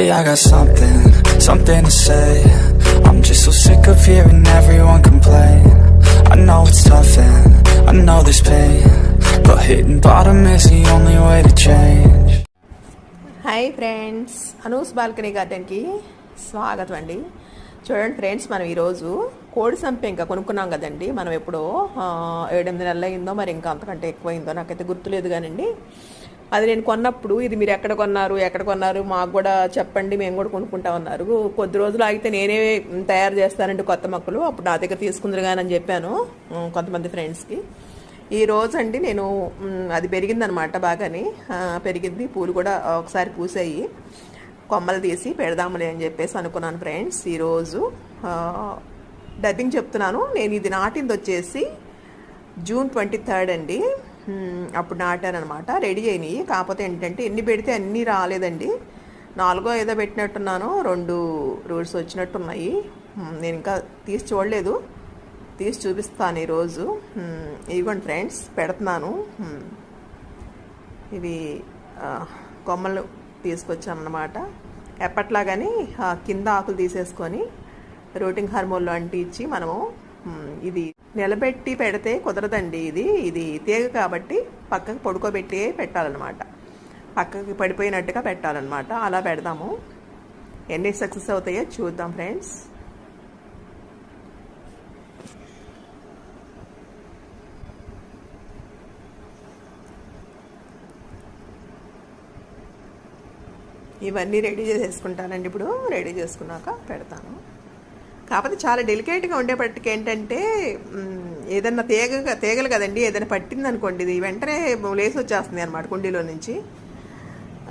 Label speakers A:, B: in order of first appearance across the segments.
A: Hey, I got something, something to say. I'm just so sick of hearing everyone complain. I know it's tough and I know there's pain. But hitting bottom is the only way to change.
B: Hi friends Anu's balcony గార్డెన్కి స్వాగతం అండి చూడండి friends మనం ఈరోజు కోడి సంప ఇంకా కొనుక్కున్నాం కదండి. మనం ఎప్పుడో ఏడెనిమిది నెలలు అయిందో మరి ఇంకా అంతకంటే ఎక్కువైందో నాకైతే గుర్తులేదు కానండి. అది నేను కొన్నప్పుడు ఇది మీరు ఎక్కడ కొన్నారు ఎక్కడ కొన్నారు మాకు కూడా చెప్పండి మేము కూడా కొనుక్కుంటా ఉన్నారు కొద్ది రోజులు ఆగితే నేనే తయారు చేస్తానండి కొత్త మొక్కలు. అప్పుడు నా దగ్గర తీసుకుందరు కానీ అని చెప్పాను కొంతమంది ఫ్రెండ్స్కి ఈ రోజు అండి నేను అది పెరిగిందనమాట బాగాని. పెరిగింది పూలు కూడా ఒకసారి పూసాయి. కొమ్మలు తీసి పెడదాములే అని చెప్పేసి అనుకున్నాను ఫ్రెండ్స్ ఈరోజు డబ్బింగ్ చెప్తున్నాను. నేను ఇది నాటింది వచ్చేసి జూన్ ట్వంటీ థర్డ్ అండి. అప్పుడు నాటానమాట రెడీ అయినాయి. కాకపోతే ఏంటంటే ఎన్ని పెడితే అన్నీ రాలేదండి. నాలుగో ఏదో పెట్టినట్టున్నాను. రెండు రూట్స్ వచ్చినట్టున్నాయి. నేను ఇంకా తీసి చూడలేదు. తీసి చూపిస్తాను ఈరోజు. మ్, ఇదిగోండి ఫ్రెండ్స్ పెడుతున్నాను. ఇవి కొమ్మలు తీసుకొచ్చామన్నమాట ఎప్పట్లాగని కింద ఆకులు తీసేసుకొని రూటింగ్ హార్మోన్లు అంటించి మనము ఇది నిలబెట్టి పెడితే కుదరదండి ఇది. ఇది తీగ కాబట్టి పక్కకు పడుకోబెట్టి పెట్టాలన్నమాట. పక్కకి పడిపోయినట్టుగా పెట్టాలన్నమాట. అలా పెడదాము. ఎన్ని సక్సెస్ అవుతాయో చూద్దాం ఫ్రెండ్స్. ఇవన్నీ రెడీ చేసేసుకుంటానండి ఇప్పుడు. రెడీ చేసుకున్నాక పెడతాను. కాకపోతే చాలా డెలికేట్గా ఉండేపటికి ఏంటంటే ఏదన్నా తీగ తీగలు కదండి ఏదైనా పట్టింది అనుకోండి ఇది వెంటనే లేసి వచ్చేస్తుంది అనమాట కుండీలో నుంచి.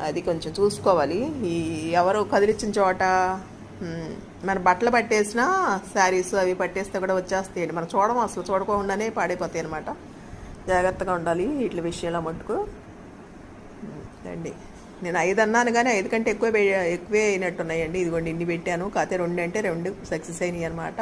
B: అది కొంచెం చూసుకోవాలి. ఈ ఎవరు కదిలించిన చోట మన బట్టలు పట్టేసినా శారీస్ అవి పట్టేస్తే కూడా వచ్చేస్తాయండి. మనం చూడడం అసలు చూడకుండానే పాడైపోతాయి అనమాట జాగ్రత్తగా ఉండాలి వీటి విషయంలో మట్టుకు అండి. నేను ఐదు అన్నాను కానీ ఐదు కంటే ఎక్కువ పె- ఎక్కువే అయినట్టున్నాయండి. ఇదిగోండి ఇన్ని పెట్టాను. కాకపోతే రెండు అంటే రెండు సక్సెస్ అయినాయి అనమాట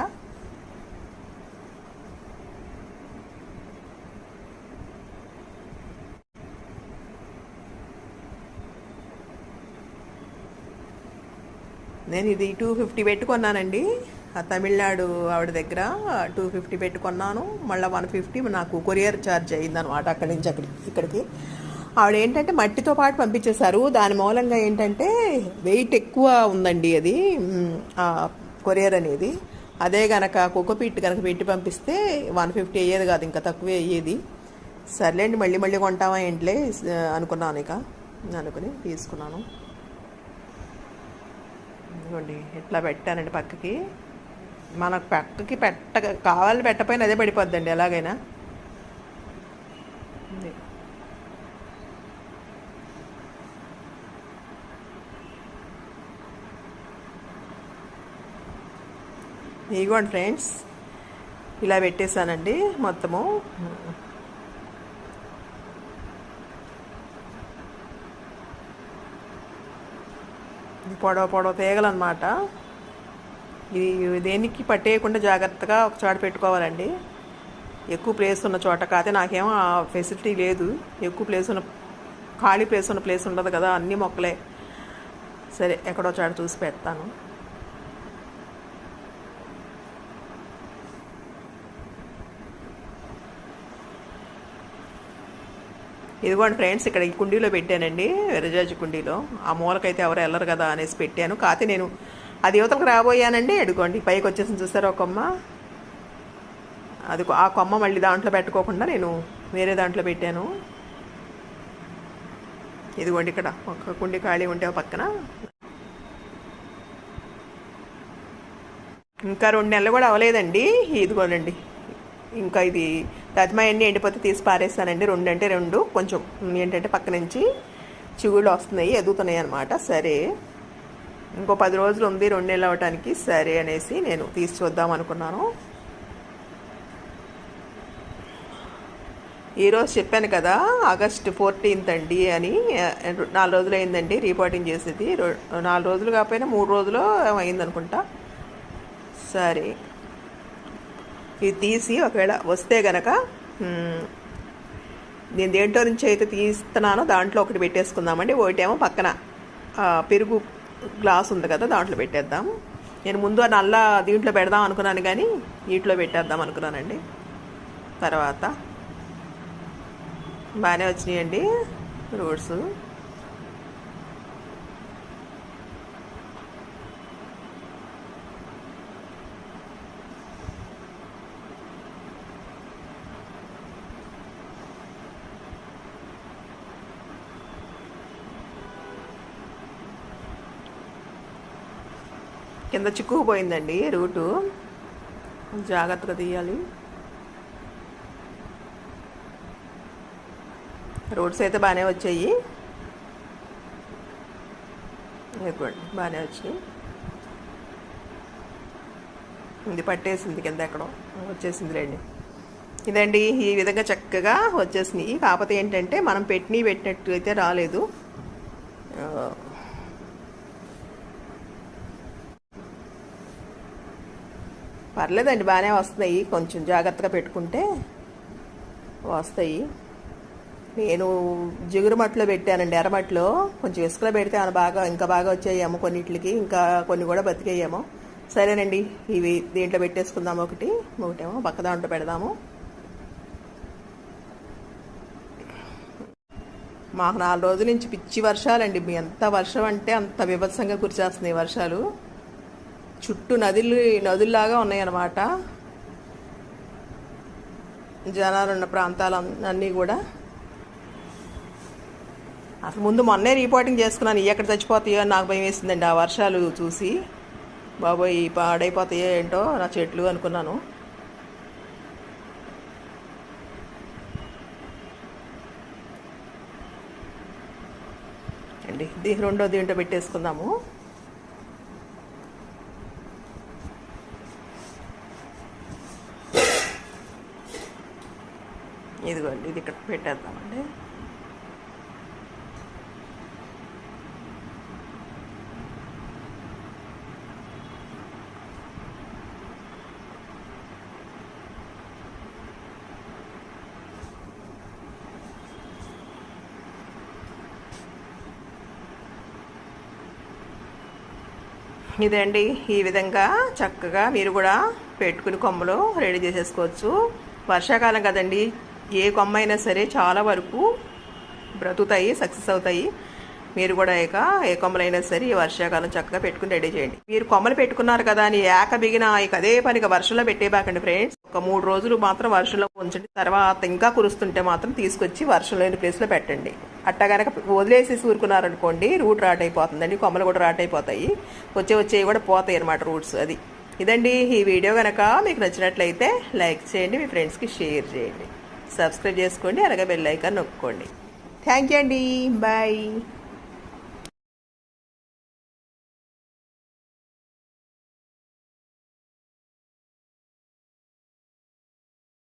B: నేను ఇది టూ ఫిఫ్టీ పెట్టుకున్నానండి. ఆ తమిళనాడు ఆవిడ దగ్గర టూ ఫిఫ్టీ పెట్టుకున్నాను. మళ్ళీ వన్ ఫిఫ్టీ నాకు కొరియర్ ఛార్జ్ అయిందనమాట అక్కడి నుంచి అక్కడికి ఇక్కడికి. ఆవిడ ఏంటంటే మట్టితో పాటు పంపించేశారు. దాని మూలంగా ఏంటంటే వెయిట్ ఎక్కువ ఉందండి అది కొరియర్ అనేది. అదే గనక కుక్కపీట్ కనుక పెట్టి పంపిస్తే వన్ ఫిఫ్టీ అయ్యేది కాదు ఇంకా తక్కువే అయ్యేది. సర్లేండి మళ్ళీ మళ్ళీ కొంటామా ఏంటిలే అనుకున్నాను ఇక. అనుకుని తీసుకున్నాను. ఇదిగోండి ఇట్లా పెట్టానండి పక్కకి. మనకు పక్కకి పెట్ట కావాలి పెట్టపోయినా అదే పడిపోద్దండి ఎలాగైనా ఇది. ఇదిగోండి ఫ్రెండ్స్ ఇలా పెట్టేశానండి మొత్తము. పొడవ పొడవ తీగలన్నమాట ఇది దేనికి పట్టేయకుండా జాగ్రత్తగా ఒక చోట పెట్టుకోవాలండి. ఎక్కువ ప్లేస్ ఉన్న చోట కాకపోతే నాకేమో ఆ ఫెసిలిటీ లేదు. ఎక్కువ ప్లేస్ ఉన్న ఖాళీ ప్లేస్ ఉన్న ప్లేస్ ఉండదు కదా అన్ని మొక్కలే. సరే ఎక్కడో చోట చూసి పెడతాను. ఇదిగోండి ఫ్రెండ్స్ ఇక్కడ ఈ కుండీలో పెట్టానండి విరజాజి కుండీలో. ఆ మూలకైతే ఎవరు వెళ్ళరు కదా అనేసి పెట్టాను. కాకపోతే నేను అది యువతలకు రాబోయానండి. అడుగోండి పైకి వచ్చేసి చూసారా ఒక కొమ్మ? అది ఆ కొమ్మ మళ్ళీ దాంట్లో పెట్టుకోకుండా నేను వేరే దాంట్లో పెట్టాను. ఇదిగోండి ఇక్కడ ఒక కుండి ఖాళీ ఉంటే పక్కన. ఇంకా రెండు నెలలు కూడా అవ్వలేదండి. ఇదిగోనండి ఇంకా ఇది రజ్మా అన్నీ ఎండిపోతే తీసి పారేస్తానండి. రెండు అంటే రెండు. కొంచెం ఏంటంటే పక్క నుంచి చిగుళ్ళు వస్తున్నాయి ఎదుగుతున్నాయి అనమాట సరే. ఇంకో పది రోజులు ఉంది రెండు నెలలు అవ్వటానికి సరే అనేసి నేను తీసి చూద్దాం అనుకున్నాను. ఈరోజు చెప్పాను కదా ఆగస్ట్ ఫోర్టీన్త్ అండి అని. నాలుగు రోజులు అయిందండి రిపోర్టింగ్ చేసేది. నాలుగు రోజులు కాకపోయినా మూడు రోజులు అయిందనుకుంటా. సరే. ఇది తీసి ఒకవేళ వస్తే గనక నేను దేంట్లో నుంచి అయితే తీస్తున్నానో దాంట్లో ఒకటి పెట్టేసుకుందామండి. ఒకటేమో పక్కన పెరుగు గ్లాస్ ఉంది కదా దాంట్లో పెట్టేద్దాం. నేను ముందు నల్ల దీంట్లో పెడదాం అనుకున్నాను కానీ వీటిలో పెట్టేద్దాం అనుకున్నానండి. తర్వాత బాగానే వచ్చినాయండి రూట్స్ కింద చిక్కుకుపోయిందండి రూటు? జాగ్రత్తగా తీయాలి. రోడ్స్ అయితే బాగానే వచ్చాయి. ఇదిగోండి బాగానే వచ్చాయి. ఇది పట్టేసింది కింద ఎక్కడో వచ్చేసింది రండి. ఇదండి ఈ విధంగా చక్కగా వచ్చేసినాయి కాకపోతే ఏంటంటే మనం పెట్టినవి పెట్టినట్టు అయితే రాలేదు. పర్లేదండి బాగానే వస్తున్నాయి కొంచెం జాగ్రత్తగా పెట్టుకుంటే వస్తాయి. నేను జిగురు మట్లో పెట్టానండి ఎర్రమట్లో. కొంచెం ఇసుకలో పెడితే అలా బాగా ఇంకా బాగా వచ్చాయేమో కొన్నిటికి ఇంకా కొన్ని కూడా బతికేయేమో. సరేనండి ఇవి దీంట్లో పెట్టేసుకుందాము ఒకటి ఒకటేమో పక్క దాంట్లో పెడదాము. మాకు నాలుగు రోజుల నుంచి పిచ్చి వర్షాలండి ఎంత వర్షం అంటే అంత విభత్సంగా కురిచేస్తున్నాయి వర్షాలు. చుట్టూ నదులు నదుల్లాగా ఉన్నాయన్నమాట. జనాలు ఉన్న ప్రాంతాలు అన్నీ కూడా. అసలు ముందు మొన్నే రిపోర్టింగ్ చేసుకున్నాను ఎక్కడ చచ్చిపోతాయో అని నాకు భయం వేసిందండి ఆ వర్షాలు చూసి. బాబోయ్ పాడైపోతాయో ఏంటో నా చెట్లు అనుకున్నాను. అండి రెండో దీంట్లో పెట్టేసుకుందాము. ఇదిగోండి ఇది ఇక్కడ పెట్టేద్దామండి. ఇదండి ఈ విధంగా చక్కగా మీరు కూడా పెట్టుకుని కొమ్మలు రెడీ చేసేసుకోవచ్చు. వర్షాకాలం కదండి ఏ కొమ్మ అయినా సరే చాలా వరకు బ్రతుకుతాయి సక్సెస్ అవుతాయి. మీరు కూడా ఇక ఏ కొమ్మలైనా సరే ఈ వర్షాకాలం చక్కగా పెట్టుకుని రెడీ చేయండి. మీరు కొమ్మలు పెట్టుకున్నారు కదా అని ఏక బిగిన ఇక అదే పనిగా వర్షంలో పెట్టేబాకండి ఫ్రెండ్స్ ఒక మూడు రోజులు మాత్రం వర్షంలో ఉంచండి. తర్వాత ఇంకా కురుస్తుంటే మాత్రం తీసుకొచ్చి వర్షం లేని ప్లేస్లో పెట్టండి. అట్టా కనుక వదిలేసి ఊరుకున్నారనుకోండి రూట్ రాట్ అయిపోతుందండి. కొమ్మలు కూడా రాట్ అయిపోతాయి. వచ్చే వచ్చేవి కూడా పోతాయి అనమాట రూట్స్ అది. ఇదండి ఈ వీడియో కనుక మీకు నచ్చినట్లయితే లైక్ చేయండి మీ ఫ్రెండ్స్కి షేర్ చేయండి. సబ్స్క్రైబ్ చేసుకోండి అలాగే బెల్ ఐకాన్ నొక్కోండి థ్యాంక్ యూ అండి. బాయ్